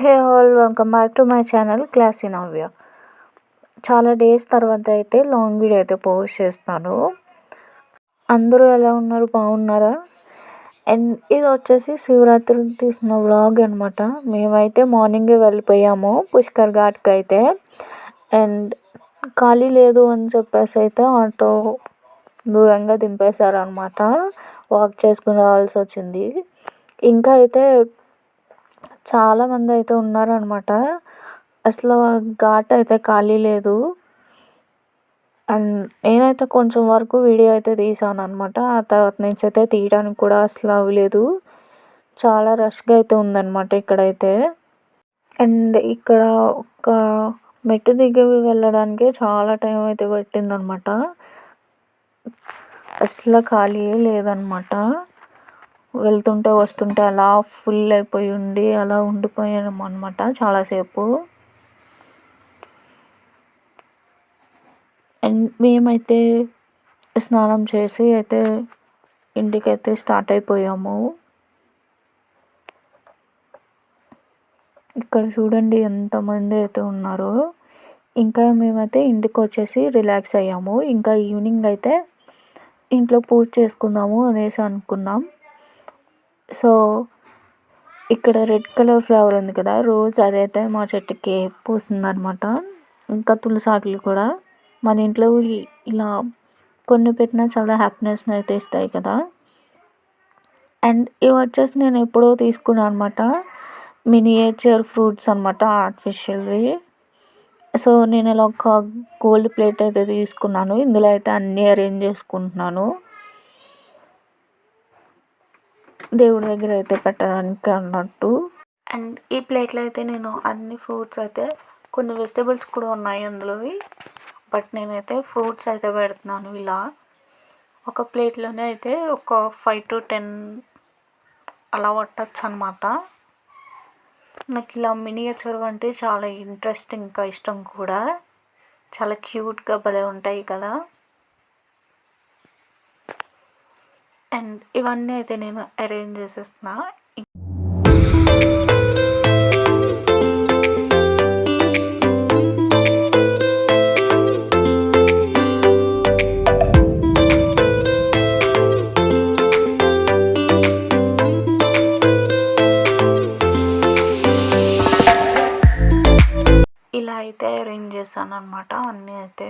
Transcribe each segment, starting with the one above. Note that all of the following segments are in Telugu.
Hey all welcome back to my channel classy Navya. చాలా డేస్ తర్వాత అయితే లాంగ్ వీడియో అయితే పోస్ట్ చేస్తాను అందరూ ఎలా ఉన్నారు? బాగున్నారా? అండ్ ఇది వచ్చేసి శివరాత్రి తీసిన వ్లాగ్ అనమాట మేమైతే మార్నింగే వెళ్ళిపోయాము పుష్కర్ ఘాట్కి అయితే. అండ్ ఖాళీ లేదు అని చెప్పేసి అయితే ఆటో దూరంగా దింపేశారనమాట వాక్ చేసుకుని రావాల్సి వచ్చింది. ఇంకా అయితే చాలామంది అయితే ఉన్నారనమాట. అసలు ఘాట్ అయితే ఖాళీ లేదు. అండ్ నేనైతే కొంచెం వరకు వీడియో అయితే తీసాను అనమాట ఆ తర్వాత నుంచి అయితే తీయడానికి కూడా అసలు అవ్వలేదు చాలా రష్గా అయితే ఉందన్నమాట ఇక్కడైతే. అండ్ ఇక్కడ ఒక మెట్టు దిగి వెళ్ళడానికి చాలా టైం అయితే పట్టిందనమాట. అసలు ఖాళీ లేదనమాట. వెళ్తుంటే వస్తుంటే అలా ఫుల్ అయిపోయి ఉండి అలా ఉండిపోయాము అనమాట చాలాసేపు. అండ్ మేమైతే స్నానం చేసి అయితే ఇంటికైతే స్టార్ట్ అయిపోయాము. ఇక్కడ చూడండి ఎంతమంది అయితే ఉన్నారో. ఇంకా మేమైతే ఇంటికి వచ్చేసి రిలాక్స్ అయ్యాము. ఇంకా ఈవినింగ్ అయితే ఇంట్లో పూజ చేసుకుందాము అనేసి అనుకున్నాం. సో ఇక్కడ రెడ్ కలర్ ఫ్లవర్ ఉంది కదా రోజ్ అదైతే మా చెట్టుకి పూసిందనమాట ఇంకా తులసాకులు కూడా. మన ఇంట్లో ఇలా కొన్ని పెట్టినా చాలా హ్యాపీనెస్ని అయితే ఇస్తాయి కదా. అండ్ ఇవి వచ్చేసి నేను ఎప్పుడో తీసుకున్నాను అనమాట మినియేచర్ ఫ్రూట్స్ అనమాట ఆర్టిఫిషియల్వి సో నేను ఇలా ఒక గోల్డ్ ప్లేట్ అయితే తీసుకున్నాను. ఇందులో అయితే అన్నీ అరేంజ్ చేసుకుంటున్నాను. దేవుడి దగ్గర అయితే పెట్టడానికి అన్నట్టు. అండ్ ఈ ప్లేట్లో అయితే నేను అన్ని ఫ్రూట్స్ అయితే కొన్ని వెజిటేబుల్స్ కూడా ఉన్నాయి అందులోవి. బట్ నేనైతే ఫ్రూట్స్ అయితే పెడుతున్నాను ఇలా. ఒక ప్లేట్లోనే అయితే ఒక ఫైవ్ టు టెన్ అలా పట్టచ్చు అనమాట నాకు ఇలా మినియేచర్ అంటే చాలా ఇంట్రెస్టింగ్ ఇంకా ఇష్టం కూడా. చాలా క్యూట్గా భలే ఉంటాయి కదా. అండ్ ఇవన్నీ అయితే నేను అరేంజ్ చేసేస్తున్నా. ఇలా అయితే అరేంజ్ చేశాను అనమాట అన్నీ అయితే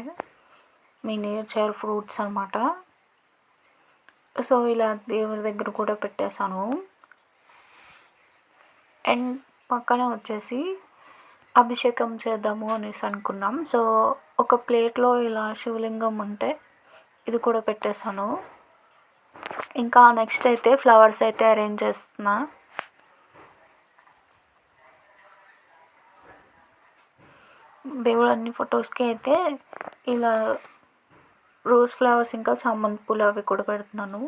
మీ నేచర్ ఫ్రూట్స్ అనమాట సో ఇలా దేవుడి దగ్గర కూడా పెట్టేశాను. అండ్ పక్కన వచ్చేసి అభిషేకం చేద్దాము అనేసి అనుకున్నాం. సో ఒక ప్లేట్లో ఇలా శివలింగం ఉంటే ఇది కూడా పెట్టేశాను. ఇంకా నెక్స్ట్ అయితే ఫ్లవర్స్ అయితే అరేంజ్ చేస్తున్నా. దేవుడు అన్ని ఫొటోస్కి అయితే ఇలా రోజ్ ఫ్లవర్స్ ఇంకా చామంతి పూలు అవి కూడా పెడుతున్నాను.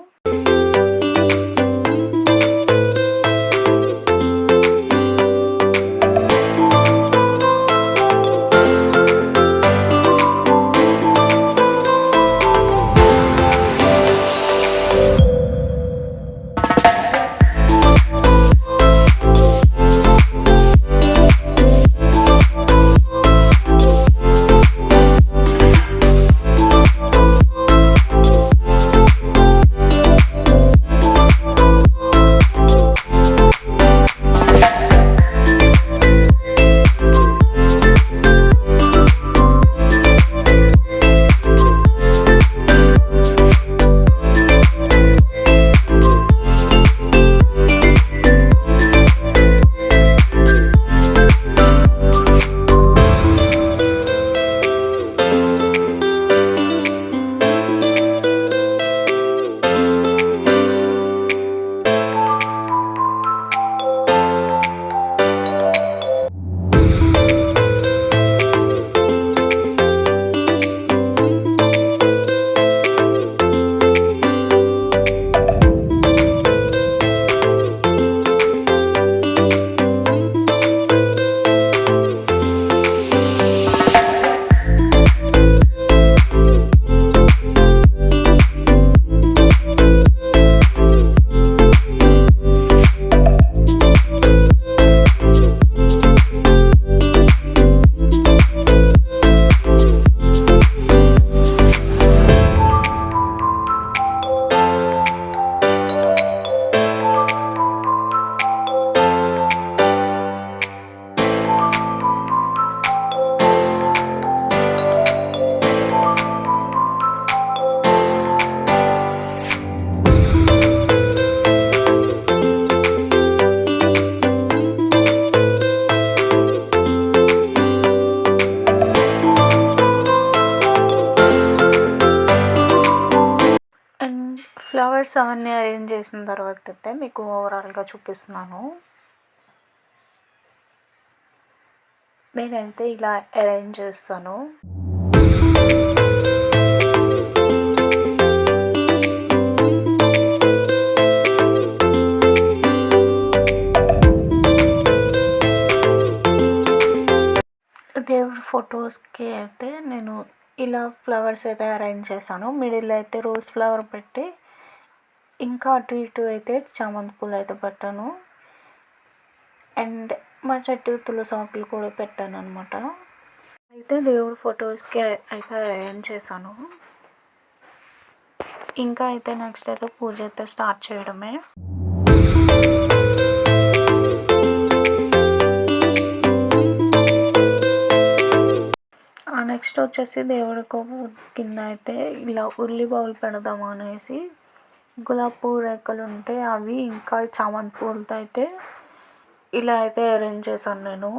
ఫ్లవర్స్ అవన్నీ అరేంజ్ చేసిన తర్వాత అయితే మీకు ఓవరాల్గా చూపిస్తున్నాను. నేనైతే ఇలా అరేంజ్ చేస్తాను. దేవుడి ఫొటోస్కి అయితే నేను ఇలా ఫ్లవర్స్ అయితే అరేంజ్ చేశాను. మిడిల్ అయితే రోజ్ ఫ్లవర్ పెట్టి ఇంకా అటు ఇటు అయితే చామంతి పూలు అయితే పెట్టాను. అండ్ మా చెట్టు తులసి ఆకులు కూడా పెట్టాను అనమాట అయితే దేవుడి ఫొటోస్కి అయితే అరేంజ్ చేశాను? ఇంకా అయితే నెక్స్ట్ అయితే పూజ అయితే స్టార్ట్ చేయడమే. నెక్స్ట్ వచ్చేసి దేవుడి కింద అయితే ఇలా ఉల్లి బౌల్ పెడదాం అనేసి గులాబీ పువ్వు రేకులు ఉంటే అవి ఇంకా చామంతి పూలతో అయితే ఇలా అయితే అరేంజ్ చేశాను నేను.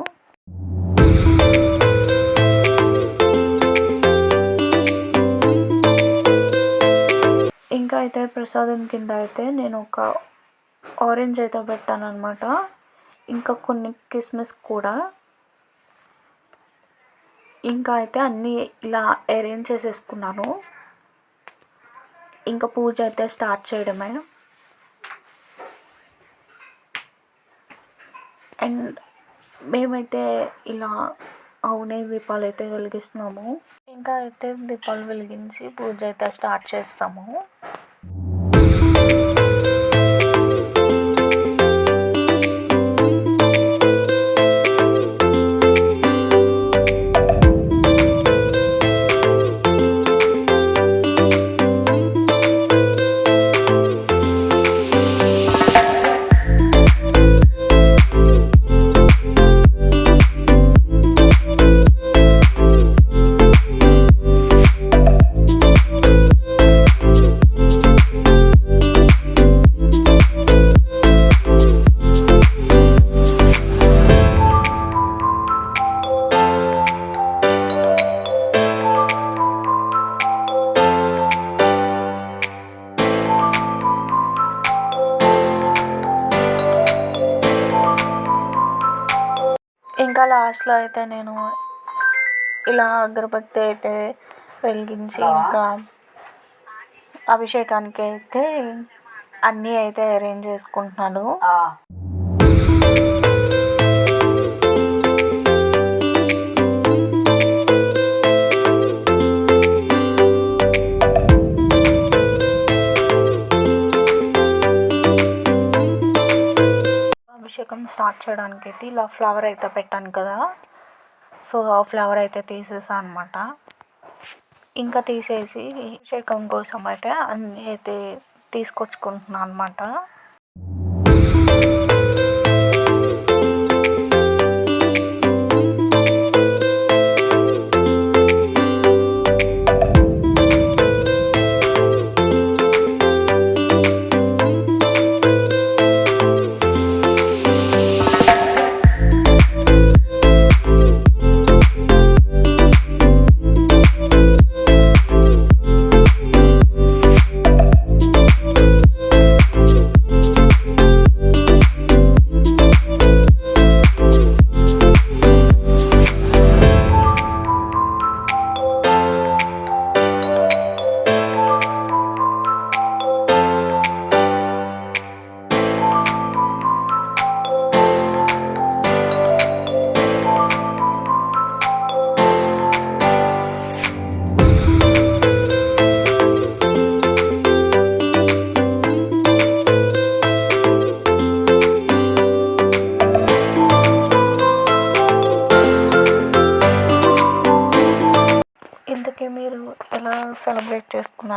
ఇంకా అయితే ప్రసాదం కింద అయితే నేను ఒక ఆరెంజ్ అయితే పెట్టాను అనమాట ఇంకా కొన్ని కిస్మిస్ కూడా. ఇంకా అయితే అన్నీ ఇలా అరేంజ్ చేసేసుకున్నాను. ఇంకా పూజ అయితే స్టార్ట్ చేయడమే. అండ్ మేమైతే ఇలా అవునే దీపాలు అయితే వెలిగిస్తున్నాము. ఇంకా అయితే దీపాలు వెలిగించి పూజ అయితే స్టార్ట్ చేస్తాము. లాస్ట్లో అయితే నేను ఇలా అగరబత్తి అయితే వెలిగించి ఇంకా అభిషేకానికి అయితే అన్నీ అయితే అరేంజ్ చేసుకుంటున్నాను. స్టార్ట్ చేయడానికి అయితే ఇలా ఫ్లవర్ అయితే పెట్టాను కదా. సో ఆ ఫ్లవర్ అయితే తీసేసాను అనమాట ఇంకా తీసేసి అభిషేకం కోసం అయితే అన్నీ అయితే తీసుకొచ్చుకుంటున్నాను అనమాట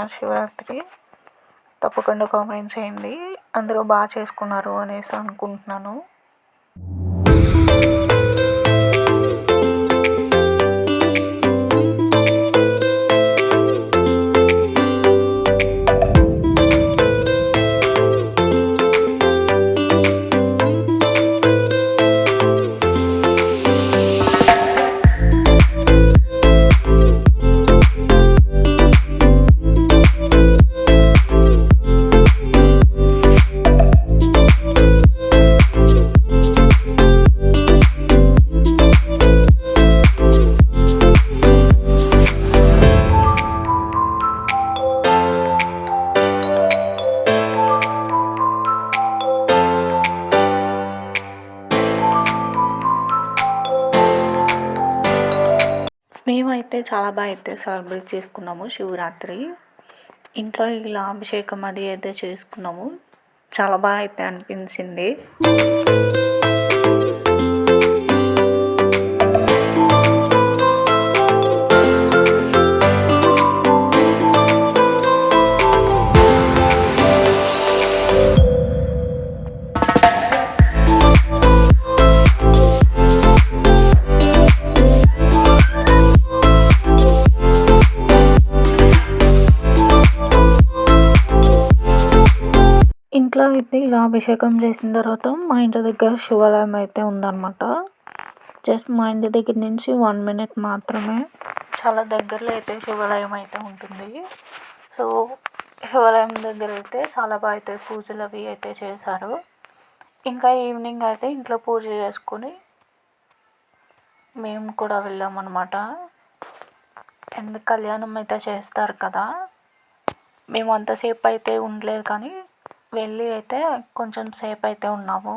శివరాత్రి తప్పకుండా కామెంట్ చేయండి. అందరూ బాగా చేసుకున్నారు అనేసి అనుకుంటున్నాను. మేమైతే చాలా బాగా అయితే సెలబ్రేట్ చేసుకున్నాము శివరాత్రి. ఇంట్లో ఇలా అభిషేకం అది అయితే చేసుకున్నాము. చాలా బాగా అయితే అనిపించింది. అయితే ఇలా అభిషేకం చేసిన తర్వాత మా ఇంటి దగ్గర శివాలయం అయితే ఉందన్నమాట. జస్ట్ మా ఇంటి దగ్గర నుంచి వన్ మినిట్ మాత్రమే. చాలా దగ్గరలో అయితే శివాలయం అయితే ఉంటుంది. సో శివాలయం దగ్గర అయితే చాలా బాగా అయితే పూజలు అవి అయితే చేశారు. ఇంకా ఈవినింగ్ అయితే ఇంట్లో పూజ చేసుకొని మేము కూడా వెళ్ళామన్నమాట. ఎందుకు కళ్యాణం అయితే చేస్తారు కదా. మేము అంతసేపు అయితే ఉండలేదు కానీ వెళ్ళి అయితే కొంచెం సేపు అయితే ఉన్నాము.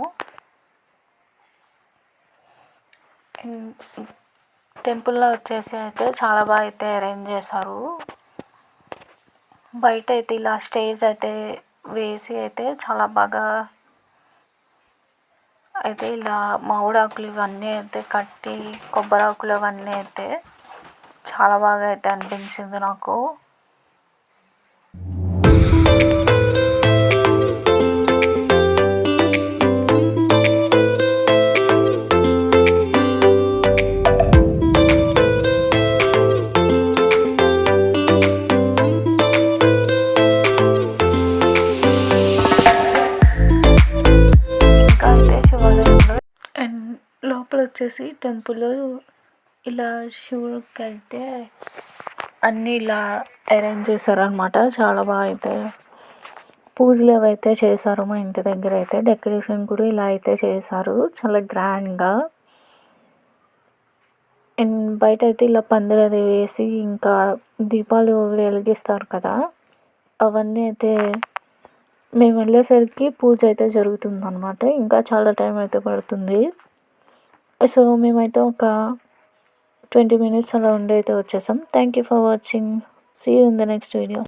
టెంపుల్లో వచ్చేసి అయితే చాలా బాగా అయితే అరేంజ్ చేశారు. బయట అయితే ఇలా స్టేజ్ అయితే వేసి అయితే చాలా బాగా అయితే ఇలా మామిడాకులు ఇవన్నీ అయితే కట్టి కొబ్బరి ఆకులు అవన్నీ అయితే చాలా బాగా అయితే అనిపించింది నాకు. వచ్చేసి టెంపుల్ ఇలా శివుడికి అయితే అన్నీ ఇలా అరేంజ్ చేశారనమాట చాలా బాగా అయితే పూజలు అవైతే చేశారు మా ఇంటి దగ్గర అయితే. డెకరేషన్ కూడా ఇలా అయితే చేశారు. చాలా గ్రాండ్గా. అండ్ బయట అయితే ఇలా పందిరి అది వేసి ఇంకా దీపాలు వెలిగిస్తారు కదా. అవన్నీ అయితే మేము వెళ్ళేసరికి పూజ అయితే జరుగుతుంది అనమాట ఇంకా చాలా టైం అయితే పడుతుంది. సో మేమైతే ఒక ట్వంటీ మినిట్స్ అలా ఉండి అయితే వచ్చేసాం. Thank you for watching see you in the next video